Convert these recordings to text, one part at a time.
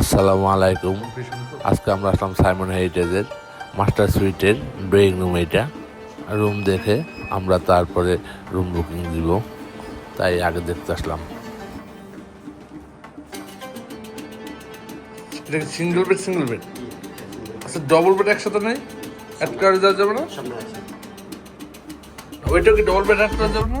আসসালামু আলাইকুম। আজকে আমরা আসলাম সাইমন হেরিটেজের মাস্টার সুইটের ড্রয়িং রুম এটা। রুম দেখে আমরা তারপরে রুম বুকিং দিব। তাই আগে দেখতে আসলাম। এটা সিঙ্গেল বেড সিঙ্গেল বেড আচ্ছা ডবল বেড একসাথে নেই? অ্যাড করা যাবে না? ওইটাও কি ডবল বেড অ্যাড করা যাবে না?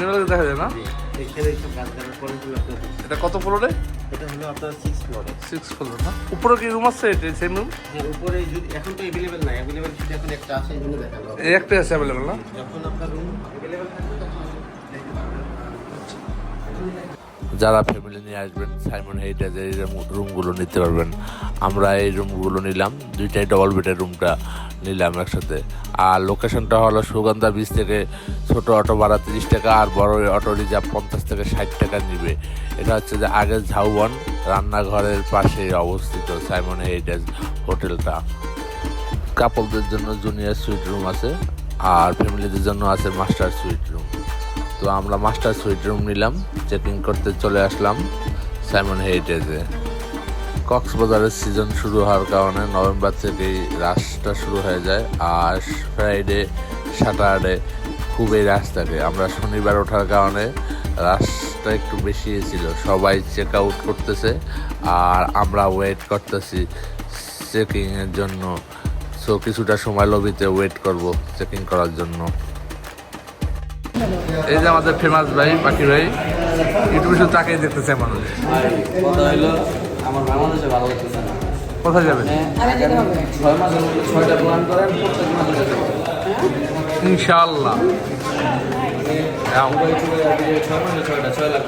দিনের বেলা দেখা যায় না? এটা কত ফ্লোরে এটা হলো আপনার সিক্স ফ্লোরে সিক্স ফ্লোর না? উপরে কি রুম আছে? এটা সেম রুম হ্যাঁ উপরে যদি এখন তো অ্যাভেলেবেল নাই। অ্যাভেলেবেল শুধু এখন একটা আছে এই জন্য দেখাল এই একটাই আছে অ্যাভেলেবেল না? যখন আপনার রুম অ্যাভেলেবেল থাকবে যারা ফ্যামিলি নিয়ে আসবেন সাইমন হেরিটেজের এই রুমগুলো নিতে পারবেন। আমরা এই রুমগুলো নিলাম। দুইটাই ডবল বেডের রুমটা নিলাম একসাথে। আর লোকেশনটা হলো সুগন্ধা বিচ থেকে ছোট অটো ভাড়া তিরিশ টাকা আর বড় অটো রিজার্ভ পঞ্চাশ থেকে ষাট টাকা নিবে। এটা হচ্ছে যে আগে ঝাউবন, রান্নাঘরের পাশে অবস্থিত সাইমন হেরিটেজ হোটেলটা। কাপলদের জন্য জুনিয়র সুইট রুম আছে আর ফ্যামিলিদের জন্য আছে মাস্টার সুইট রুম তো আমরা মাস্টার সুইট রুম নিলাম চেকিং করতে চলে আসলাম সাইমন হেরিটেজে কক্সবাজারের সিজন শুরু হওয়ার কারণে নভেম্বর থেকেই রাশটা শুরু হয়ে যায়। আর ফ্রাইডে স্যাটারডে খুবই রাশ থাকে। আমরা শনিবার ওঠার কারণে রাশটা একটু বেশি ছিল। সবাই চেক আউট করতেছে আর আমরা ওয়েট করতেছি চেকিংয়ের জন্য। সো কিছুটা সময় লবিতে ওয়েট করব চেকিং করার জন্য। এই যে আমাদের ফেমাস ভাই, পাখি ভাই ইউটিউবে শুধু তাকেই দেখতেছে মানুষ। আমার বাংলাদেশে ভালো লাগতেছে না। কোথায় যাবেন? ছয় মাসের মধ্যে ছয়টা প্ল্যান করেন প্রত্যেক মাসে যেতে ইনশাআল্লাহ। যাও। দুবাই চলে যাবে যে ছয় মাসে ছয়টা ছয় লাখ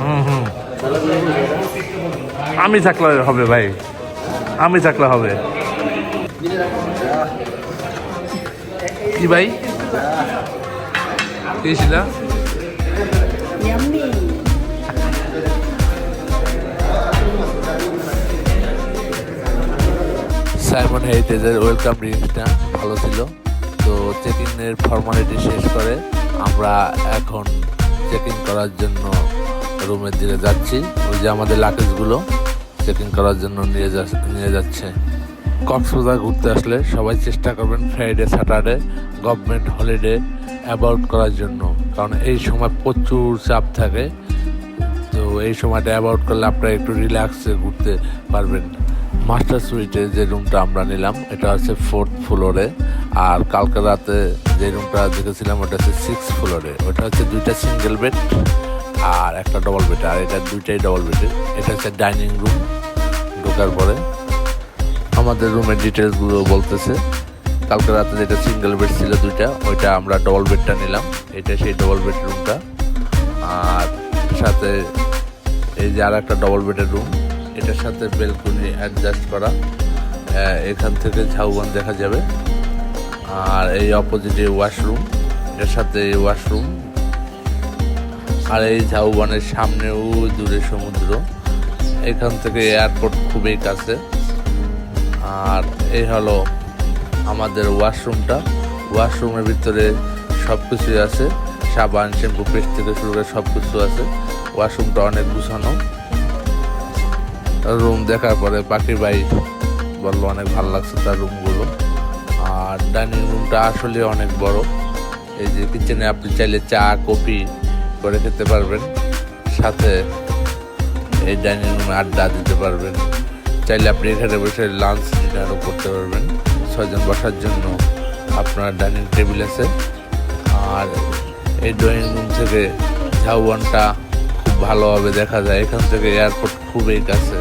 হুম হুম। আমি থাকলে হবে ভাই। আমি থাকলে হবে। কি ভাই? কি ছিল? সাইমন হেরিটেজের ওয়েলকাম ড্রিঙ্কসটা ভালো ছিল। তো চেকিংয়ের ফর্মালিটি শেষ করে আমরা এখন চেকিং করার জন্য রুমের দিকে যাচ্ছি। ওই যে আমাদের লাকেজগুলো চেকিং করার জন্য নিয়ে যা, নিয়ে যাচ্ছে। কক্সবাজার ঘুরতে আসলে সবাই চেষ্টা করবেন Friday Saturday government holiday about করার জন্য। কারণ এই সময় প্রচুর চাপ থাকে। তো এই সময়টা অ্যাবাউট করলে আপনারা একটু রিল্যাক্সে ঘুরতে পারবেন। মাস্টার সুইটে যে রুমটা আমরা নিলাম, এটা হচ্ছে ফোর্থ ফ্লোরে আর কালকে রাতে যে রুমটা দেখেছিলাম, ওটা হচ্ছে সিক্স ফ্লোরে ওটা হচ্ছে দুইটা সিঙ্গেল বেড আর একটা ডবল বেড আর এটা দুইটাই ডবল বেডের এটা হচ্ছে ডাইনিং রুম ঢোকার পরে। আমাদের রুমের ডিটেলসগুলো বলতেছে। কালকে রাতে যেটা সিঙ্গেল বেড ছিল দুইটা, ওইটা আমরা ডবল বেডটা নিলাম। এটা সেই ডবল বেড রুমটা আর সাথে এই যে আর একটা ডবল বেডের রুম এটার সাথে বেলকনি অ্যাডজাস্ট করা। এখান থেকে ঝাউবন দেখা যাবে। আর এই অপোজিটে ওয়াশরুম এটার সাথে ওয়াশরুম আর এই ঝাউবনের সামনেও দূরে সমুদ্র। এখান থেকে এয়ারপোর্ট খুবই কাছে। আর এই হলো আমাদের ওয়াশরুমটা ওয়াশরুমের ভিতরে সব কিছুই আছে। সাবান, শ্যাম্পু, পেস্ট থেকে শুরু করে সব কিছু আছে। ওয়াশরুমটা অনেক গুছানো। রুম দেখার পরে পাখির ভাই বলল, অনেক ভালো লাগছে তার রুমগুলো আর ডাইনিং রুমটা আসলে অনেক বড়। এই যে কিচেনে আপনি চাইলে চা, কফি করে খেতে পারবেন। সাথে এই ডাইনিং রুমে আড্ডা দিতে পারবেন। চাইলে আপনি এখানে বসে লাঞ্চ ডিনারও করতে পারবেন। ছয়জন বসার জন্য আপনার ডাইনিং টেবিল আছে। আর এই ড্রয়িং রুম থেকে ঝাউবনটা খুব ভালোভাবে দেখা যায়। এখান থেকে এয়ারপোর্ট খুবই কাছে।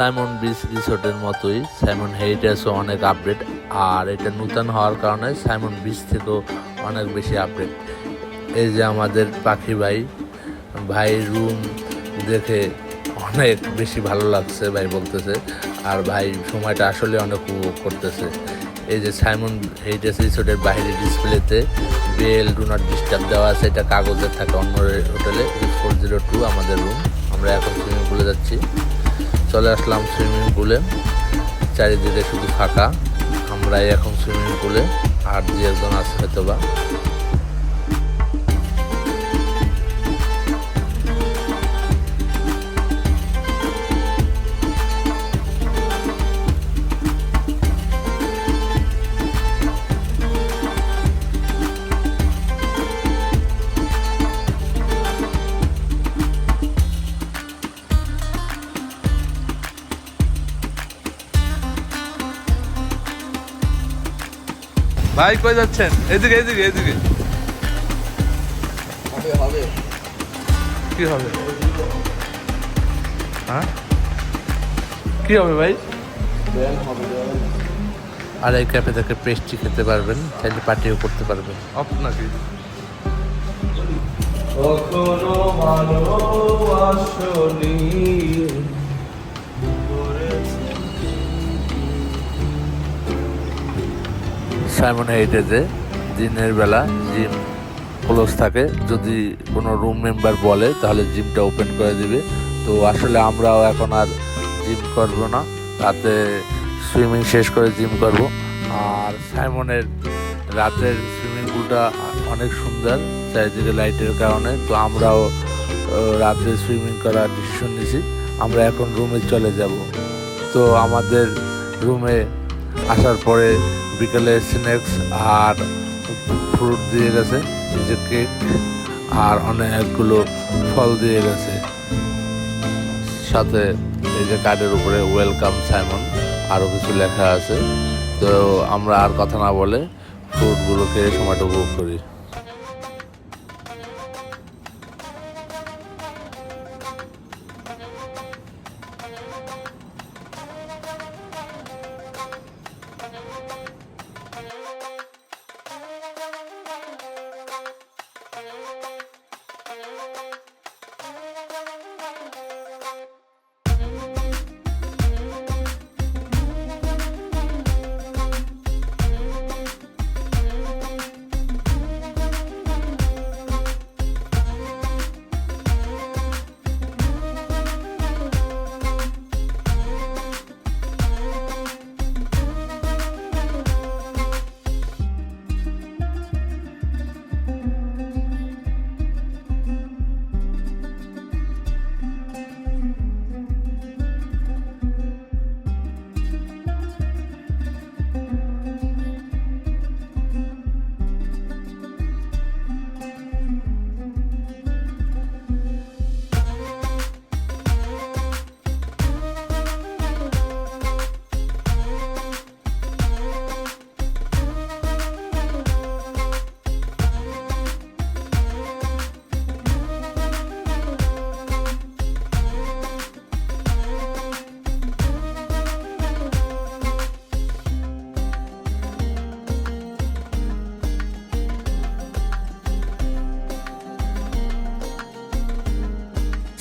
সাইমন বিচ রিসোর্টের মতোই। সাইমন হেরিটেজও অনেক আপডেট আর এটা নূতন হওয়ার কারণে সাইমন বিচ থেকেও অনেক বেশি আপডেট এই যে আমাদের পাখি ভাই ভাই রুম দেখে অনেক বেশি ভালো লাগছে ভাই বলতেছে। আর ভাই সময়টা আসলে অনেক উপভোগ করতেছে। এই যে সাইমন হেরিটেজ রিসোর্টের বাইরে ডিসপ্লেতে বেল ডু নট ডিস্টার্ব দেওয়া আছে। এটা কাগজের থাকে অন্য হোটেলে ফোর জিরো টু আমাদের রুম আমরা এখন সুইমিং পুলে যাচ্ছি। চলে আসলাম সুইমিং পুলে। চারিদিকে শুধু ফাঁকা। আমরাই এখন সুইমিং পুলে। আর দু একজন আছে হয়তো বা ভাই কই যাচ্ছেন। এদিকে এদিকে এদিকে। হবে হবে। কি হবে? হ্যাঁ? কি হবে ভাই? আর এই ক্যাফে থেকে পেস্ট্রি খেতে পারবেন চাইলে পার্টিও করতে পারবেন। আপনাকে। কখনো ভালোবাসনি সাইমন হেরিটেজে দিনের বেলা জিম ক্লোজ থাকে। যদি কোনো রুম মেম্বার বলে, তাহলে জিমটা ওপেন করে দিবে। তো আসলে আমরাও এখন আর জিম করব না। রাতে সুইমিং শেষ করে জিম করব। আর সাইমনের রাতের সুইমিং পুলটা অনেক সুন্দর, চারিদিকে লাইটের কারণে। তো আমরাও রাতে সুইমিং করার ডিসিশন নিয়েছি আমরা এখন রুমে চলে যাব। তো আমাদের রুমে আসার পরে বিকেলে স্ন্যাক্স আর ফ্রুট দিয়ে গেছে যে কেক আর অনেকগুলো ফল দিয়ে গেছে। সাথে এই যে কার্ডের উপরে ওয়েলকাম সাইমন আরও কিছু লেখা আছে। তো আমরা আর কথা না বলে ফ্রুটগুলো খেয়ে সময়টা উপভোগ করি।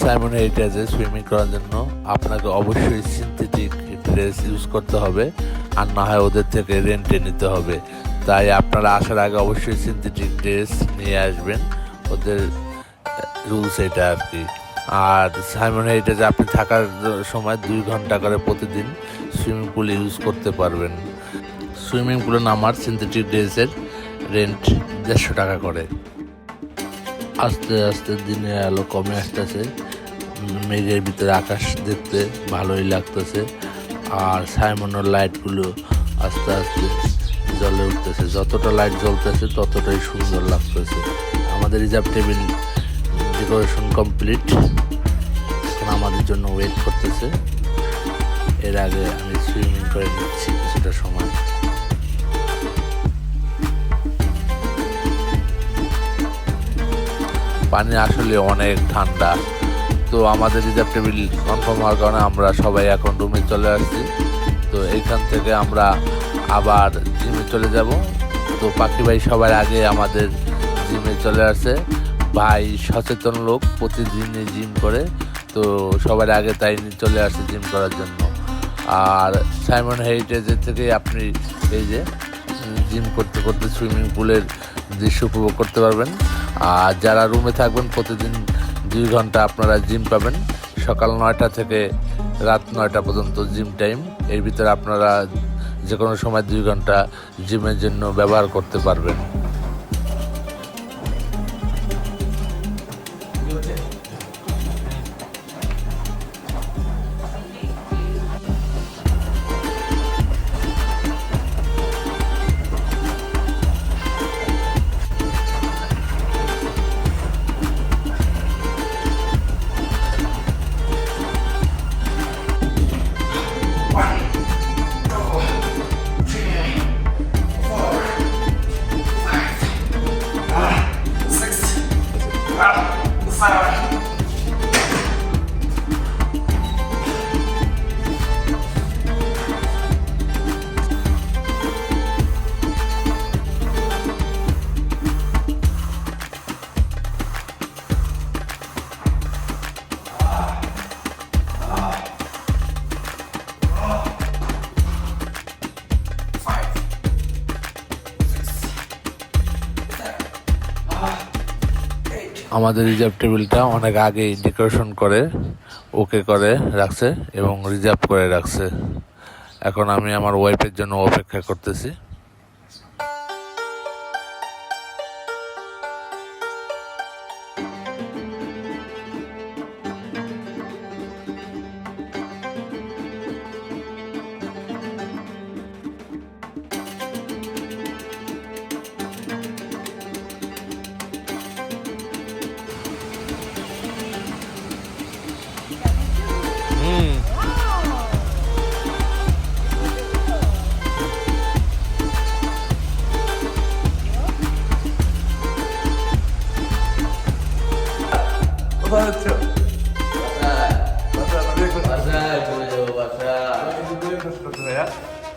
সাইমন হেরিটেজে সুইমিং করার জন্য আপনাকে অবশ্যই সিনথেটিক ড্রেস ইউজ করতে হবে, আর না হয় ওদের থেকে রেন্টে নিতে হবে। তাই আপনারা আসার আগে অবশ্যই সিনথেটিক ড্রেস নিয়ে আসবেন, ওদের রুলস এটা আর কি। আর সাইমন হেরিটেজে আপনি থাকার সময় দুই ঘণ্টা করে প্রতিদিন সুইমিং পুল ইউজ করতে পারবেন। সুইমিং পুলে নামার সিনথেটিক ড্রেসের রেন্ট দেড়শো টাকা করে। আস্তে আস্তে দিনের আলো কমে আসতেছে। মেঘের ভিতরে আকাশ দেখতে ভালোই লাগতেছে। আর সাইমনের লাইটগুলো আস্তে আস্তে জ্বলে উঠতেছে। যতটা লাইট জ্বলতেছে, ততটাই সুন্দর লাগতেছে। আমাদের রিজার্ভ টেবিল ডেকোরেশন কমপ্লিট। আমাদের জন্য ওয়েট করতেছে। এর আগে আমি সুইমিং করে নিচ্ছি কিছুটা সময়। পানি আসলে অনেক ঠান্ডা। তো আমাদের রিজার্ভ টেবিল কনফার্ম হওয়ার কারণে আমরা সবাই এখন রুমে চলে আসছি। তো এইখান থেকে আমরা আবার জিমে চলে যাব। তো পাখি ভাই সবার আগে আমাদের জিমে চলে আসে ভাই সচেতন লোক প্রতিদিনই জিম করে। তো সবার আগে তাই চলে আসে জিম করার জন্য। আর সাইমন হেরিটেজের থেকে আপনি এই যে জিম করতে করতে সুইমিং পুলের দৃশ্য উপভোগ করতে পারবেন। আর যারা রুমে থাকবেন, প্রতিদিন দুই ঘণ্টা আপনারা জিম পাবেন। সকাল নয়টা থেকে রাত নয়টা পর্যন্ত জিম টাইম। এর ভিতরে আপনারা যে কোনো সময় দুই ঘণ্টা জিমের জন্য ব্যবহার করতে পারবেন। আমাদের রিজার্ভ টেবিলটা অনেক আগেই ডেকোরেশন করে, ওকে করে রাখছে এবং রিজার্ভ করে রাখছে। এখন আমি আমার ওয়াইফের জন্য অপেক্ষা করতেছি।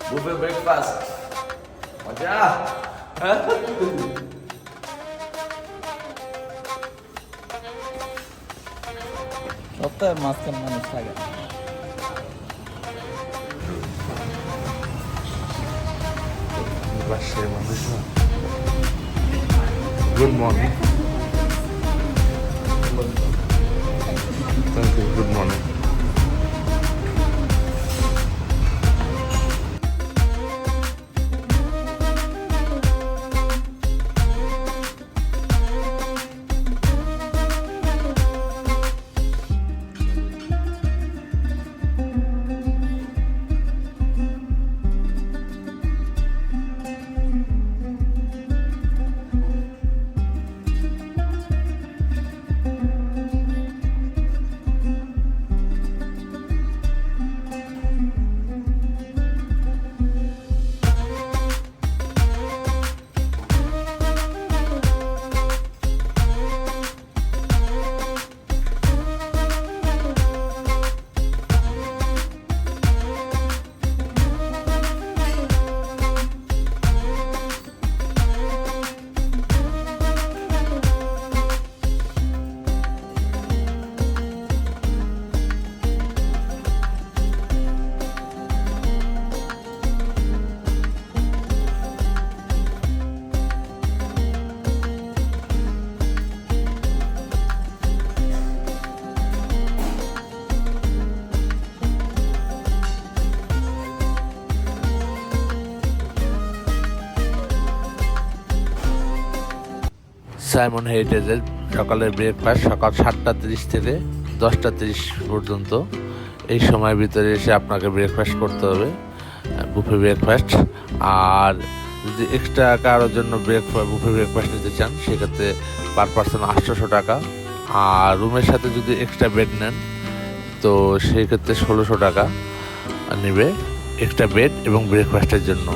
বুফে ব্রেকফাস্ট মজা সপ্তাহে মাঝখানে মানুষ থাকে বাসায় মানুষ না good morning thank you good morning Sayeman হেরিটেজের সকালের ব্রেকফাস্ট সকাল সাতটা তিরিশ থেকে দশটা তিরিশ পর্যন্ত। এই সময়ের ভিতরে এসে আপনাকে ব্রেকফাস্ট করতে হবে, বুফে ব্রেকফাস্ট। আর যদি এক্সট্রা কারোর জন্য ব্রেকফাস্ট বুফে ব্রেকফাস্ট নিতে চান, সেক্ষেত্রে পার পার্সন আটশোশো টাকা। আর রুমের সাথে যদি এক্সট্রা বেড নেন, তো সেক্ষেত্রে ষোলোশো টাকা নেবে এক্সট্রা বেড এবং ব্রেকফাস্টের জন্য।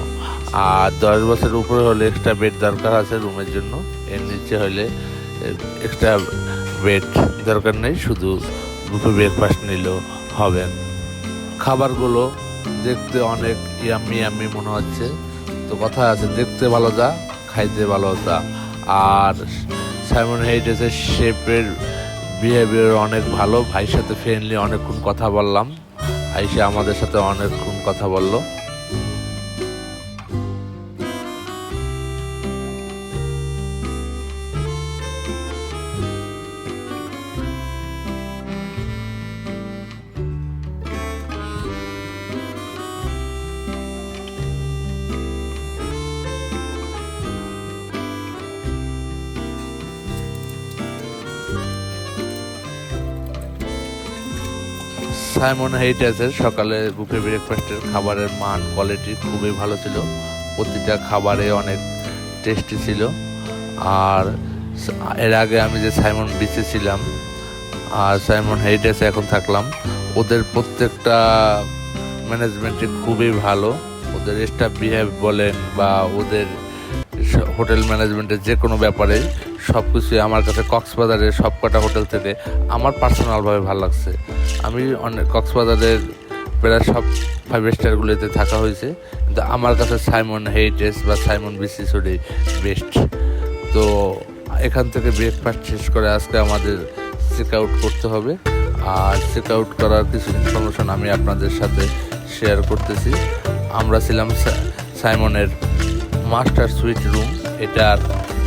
আর দশ বছরের উপরে হলে এক্সট্রা বেড দরকার আছে রুমের জন্য। এর নিচে হলে এক্সট্রা বেড দরকার নেই, শুধু বুফে ব্রেকফাস্ট নিলেও হবেন খাবারগুলো দেখতে অনেক ইয়াম্মি ইয়াম্মি মনে হচ্ছে। তো কথা আছে, দেখতে ভালো যা, খাইতে ভালো তা। আর সাইমন হেরিটেজের শেপের বিহেভিয়ার অনেক ভালো। ভাইয়ের সাথে ফ্রেন্ডলি অনেকক্ষণ কথা বললাম। আইসে আমাদের সাথে অনেকক্ষণ কথা বলল। সাইমন হেরিটেজের সকালে বুফে ব্রেকফাস্টের খাবারের মান কোয়ালিটি খুবই ভালো ছিল। প্রতিটা খাবারে অনেক টেস্টি ছিল। আর এর আগে আমি যে সাইমন বিচে ছিলাম, আর সাইমন হেরিটেজে এখন থাকলাম, ওদের প্রত্যেকটা ম্যানেজমেন্টে খুবই ভালো। ওদের স্টাফ বিহেভ বলেন বা ওদের হোটেল ম্যানেজমেন্টের যে কোনো ব্যাপারে সব কিছুই আমার কাছে কক্সবাজারের সব কটা হোটেল থেকে আমার পার্সোনালভাবে ভালো লাগছে। আমি অনেক কক্সবাজারের প্রায় সব ফাইভ স্টারগুলোতে থাকা হয়েছে। কিন্তু আমার কাছে সাইমন হেরিটেজ বা সাইমন বিসিসোডি বেস্ট তো এখান থেকে ব্রেকফাস্ট শেষ করে আজকে আমাদের চেক আউট করতে হবে। আর চেক আউট করার কিছু ইনফরমেশন আমি আপনাদের সাথে শেয়ার করতেছি। আমরা ছিলাম সাইমনের মাস্টার সুইট রুম। এটার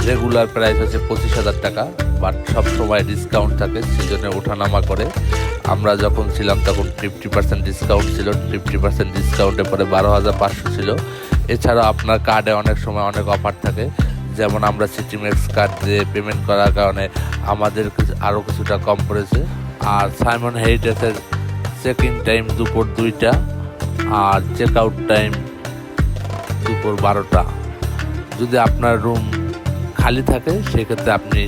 রেগুলার প্রাইস হচ্ছে পঁচিশ হাজার টাকা, বাট সব সময় ডিসকাউন্ট থাকে সিজনে ওঠানামা করে। আমরা যখন ছিলাম, তখন ফিফটি পার্সেন্ট ডিসকাউন্ট ছিল ফিফটি পার্সেন্ট ডিসকাউন্টের পরে বারো হাজার পাঁচশো ছিল। এছাড়াও আপনার কার্ডে অনেক সময় অনেক অফার থাকে, যেমন আমরা সিটিম্যাক্স কার্ড দিয়ে পেমেন্ট করার কারণে আমাদের আরও কিছুটা কম পড়েছে। আর সাইমন হেরিটেজের চেক ইন টাইম দুপুর দুইটা, আর চেক আউট টাইম দুপুর বারোটা। যদি আপনার রুম খালি থাকে, সেক্ষেত্রে আপনি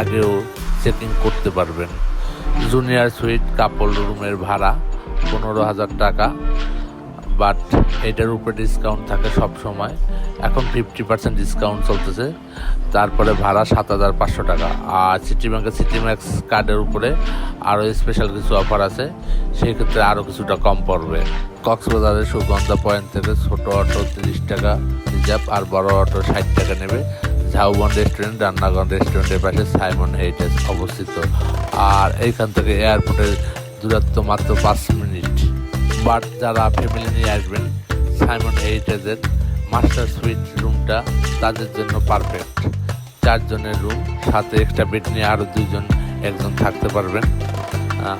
আগেও চেকিং করতে পারবেন। জুনিয়র সুইট কাপল রুমের ভাড়া পনেরো হাজার টাকা। বাট এটার উপরে ডিসকাউন্ট থাকে সব সময়। এখন ফিফটি পার্সেন্ট ডিসকাউন্ট চলতেছে। তারপরে ভাড়া সাত হাজার পাঁচশো টাকা। আর সিটি ব্যাংকের সিটি ম্যাক্স কার্ডের উপরে আরও স্পেশাল কিছু অফার আছে। সেই ক্ষেত্রে আরও কিছুটা কম পড়বে। কক্সবাজারের সুগন্ধা পয়েন্ট থেকে ছোট অটো তিরিশ টাকা, রিজার্ভ আর বড় অটো ষাট টাকা নেবে। ঝাউবন রেস্টুরেন্ট রান্নাগঞ্জ রেস্টুরেন্টের পাশে সাইমন হেরিটেজ অবস্থিত। আর এইখান থেকে এয়ারপোর্টের দূরত্ব মাত্র পাঁচ মিনিট। বাট যারা ফ্যামিলি নিয়ে আসবেন সাইমন হেরিটেজের মাস্টার সুইট রুমটা তাদের জন্য পারফেক্ট চারজনের রুম সাথে এক্সট্রা বেড নিয়ে আরও দুজন, একজন থাকতে পারবেন।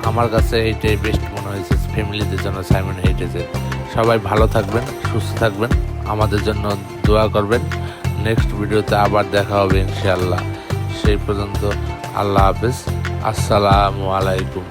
আমার কাছে এইটাই বেস্ট মনে হয়েছে ফ্যামিলিদের জন্য সাইমন হেরিটেজের সবাই ভালো থাকবেন, সুস্থ থাকবেন, আমাদের জন্য দোয়া করবেন। নেক্সট ভিডিওতে আবার দেখা হবে ইনশাআল্লাহ। সেই পর্যন্ত আল্লাহ হাফেজ। আসসালামু আলাইকুম।